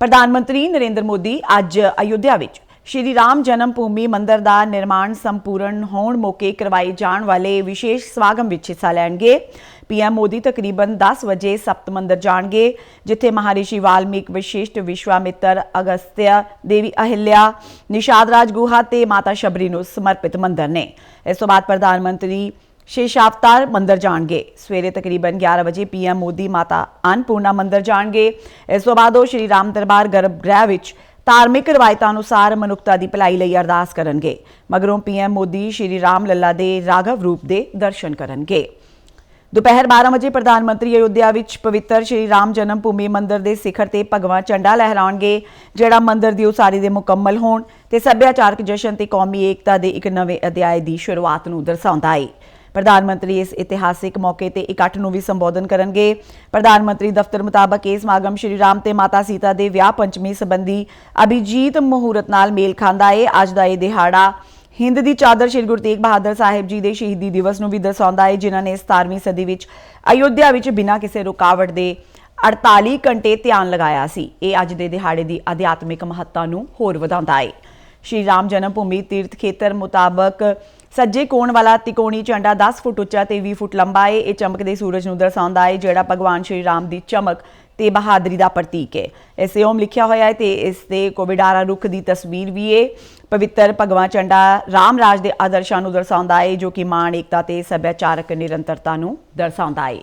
ਪ੍ਰਧਾਨ ਮੰਤਰੀ ਨਰਿੰਦਰ ਮੋਦੀ ਅੱਜ ਅਯੁੱਧਿਆ ਵਿੱਚ। ਸ਼੍ਰੀ ਰਾਮ ਜਨਮ ਭੂਮੀ ਮੰਦਿਰ ਦਾ ਨਿਰਮਾਣ ਸੰਪੂਰਨ ਹੋਣ ਮੌਕੇ ਕਰਵਾਏ ਜਾਣ ਵਾਲੇ ਵਿਸ਼ੇਸ਼ ਸਮਾਗਮ ਵਿੱਚ ਹਿੱਸਾ ਲੈਣਗੇ। ਪੀਐਮ ਮੋਦੀ ਤਕਰੀਬਨ 10 ਵਜੇ ਸਪਤ ਮੰਦਿਰ ਜਾਣਗੇ, ਜਿੱਥੇ ਮਹਾਰਿਸ਼ੀ ਵਾਲਮੀਕ ਵਿਸ਼ਿਸ਼ਟ ਵਿਸ਼ਵਾਮਿੱਤਰ ਅਗਸਤਿਆ ਦੇਵੀ ਅਹਿਲਿਆ, ਨਿਸ਼ਾਦ ਰਾਜ ਗੁਹਾ ਤੇ ਮਾਤਾ ਸ਼ਬਰੀ ਨੂੰ ਸਮਰਪਿਤ ਮੰਦਿਰ ਨੇ। ਇਸ ਤੋਂ ਬਾਅਦ ਪ੍ਰਧਾਨ ਮੰਤਰੀ ਸ਼ੇਸ਼ਾਵਤਾਰ ਮੰਦਰ ਜਾਣਗੇ। ਸਵੇਰੇ ਤਕਰੀਬਨ 11 ਵਜੇ ਪੀਐਮ ਮੋਦੀ ਮਾਤਾ ਅਨਪੂਰਨਾ ਮੰਦਰ ਜਾਣਗੇ। ਇਸ ਤੋਂ ਬਾਅਦ ਉਹ ਸ਼੍ਰੀ ਰਾਮ ਦਰਬਾਰ ਗਰਭਗ੍ਰਹਿ ਵਿੱਚ ਧਾਰਮਿਕ ਰਵਾਇਤਾਂ ਅਨੁਸਾਰ ਮਨੁੱਖਤਾ ਦੀ ਭਲਾਈ ਲਈ ਅਰਦਾਸ ਕਰਨਗੇ। ਮਗਰੋਂ ਪੀਐਮ ਮੋਦੀ ਸ਼੍ਰੀ ਰਾਮ ਲੱਲਾ ਦੇ ਰਾਘਵ ਰੂਪ ਦੇ ਦਰਸ਼ਨ ਕਰਨਗੇ। ਦੁਪਹਿਰ 12 ਵਜੇ ਪ੍ਰਧਾਨ ਮੰਤਰੀ ਅਯੁੱਧਿਆ ਵਿੱਚ ਪਵਿੱਤਰ ਸ਼੍ਰੀ ਰਾਮ ਜਨਮ ਭੂਮੀ ਮੰਦਿਰ ਦੇ ਸਿਖਰ ਤੇ ਭਗਵਾ ਝੰਡਾ ਲਹਿਰਾਉਣਗੇ, ਜਿਹੜਾ ਮੰਦਿਰ ਦੀ ਉਸਾਰੀ ਦੇ ਮੁਕੰਮਲ ਹੋਣ ਤੇ ਸੱਭਿਆਚਾਰਕ ਜਸ਼ਨ ਤੇ ਕੌਮੀ ਏਕਤਾ ਦੇ ਇੱਕ ਨਵੇਂ ਅਧਿਆਇ ਦੀ ਸ਼ੁਰੂਆਤ ਨੂੰ ਦਰਸਾਉਂਦਾ ਹੈ ਪ੍ਰਧਾਨ ਮੰਤਰੀ ਇਸ ਇਤਿਹਾਸਿਕ ਮੌਕੇ ਤੇ ਇਕੱਠ ਨੂੰ ਵੀ ਸੰਬੋਧਨ ਕਰਨਗੇ। ਪ੍ਰਧਾਨ ਮੰਤਰੀ ਦਫ਼ਤਰ ਮੁਤਾਬਕ ਇਹ ਸਮਾਗਮ ਸ਼੍ਰੀ ਰਾਮ ਤੇ ਮਾਤਾ ਸੀਤਾ ਦੇ ਵਿਆਹ ਪੰਚਮੀ ਸੰਬੰਧੀ ਅਭਿਜੀਤ ਮਹੂਰਤ ਨਾਲ ਮੇਲ ਖਾਂਦਾ ਏ। ਅੱਜ ਦਾ ਇਹ ਦਿਹਾੜਾ ਹਿੰਦ ਦੀ ਚਾਦਰ ਸ਼੍ਰੀ ਗੁਰੂ ਤੇਗ ਬਹਾਦਰ ਸਾਹਿਬ ਜੀ ਦੇ ਸ਼ਹੀਦੀ ਦਿਵਸ ਨੂੰ ਵੀ ਦਰਸਾਉਂਦਾ ਹੈ ਜਿਨ੍ਹਾਂ ਨੇ 17ਵੀਂ ਸਦੀ ਵਿੱਚ ਅਯੁੱਧਿਆ ਵਿੱਚ ਬਿਨਾਂ ਕਿਸੇ ਰੁਕਾਵਟ ਦੇ 48 ਘੰਟੇ ਧਿਆਨ ਲਗਾਇਆ ਸੀ। ਇਹ ਅੱਜ ਦੇ ਦਿਹਾੜੇ ਦੀ ਅਧਿਆਤਮਿਕ ਮਹੱਤਤਾ ਨੂੰ ਹੋਰ ਵਧਾਉਂਦਾ ਹੈ ਸ਼੍ਰੀ ਰਾਮ ਜਨਮ ਭੂਮੀ ਤੀਰਥ ਖੇਤਰ ਮੁਤਾਬਕ ਸੱਜੇ ਕੋਣ ਵਾਲਾ ਤਿਕੋਣੀ ਝੰਡਾ 10 ਫੁੱਟ ਉੱਚਾ ਤੇ 20 ਫੁੱਟ ਲੰਬਾ ਹੈ ਇਹ ਚਮਕਦੇ ਸੂਰਜ ਨੂੰ ਦਰਸਾਉਂਦਾ ਹੈ ਜਿਹੜਾ ਭਗਵਾਨ ਸ਼੍ਰੀ ਰਾਮ ਦੀ ਚਮਕ ਤੇ ਬਹਾਦਰੀ ਦਾ ਪ੍ਰਤੀਕ ਹੈ ਇਸੇ ਓਮ ਲਿਖਿਆ ਹੋਇਆ ਹੈ ਤੇ ਇਸ ਤੇ ਕੋਵਿਡਾਰਾ ਰੁੱਖ ਦੀ ਤਸਵੀਰ ਵੀ ਹੈ ਪਵਿੱਤਰ ਭਗਵਾਨ ਝੰਡਾ ਰਾਮ ਰਾਜ ਦੇ ਆਦਰਸ਼ਾਂ ਨੂੰ ਦਰਸਾਉਂਦਾ ਹੈ ਜੋ ਕਿ ਮਾਣ, ਏਕਤਾ ਤੇ ਸੱਭਿਆਚਾਰਕ ਨਿਰੰਤਰਤਾ ਨੂੰ ਦਰਸਾਉਂਦਾ ਹੈ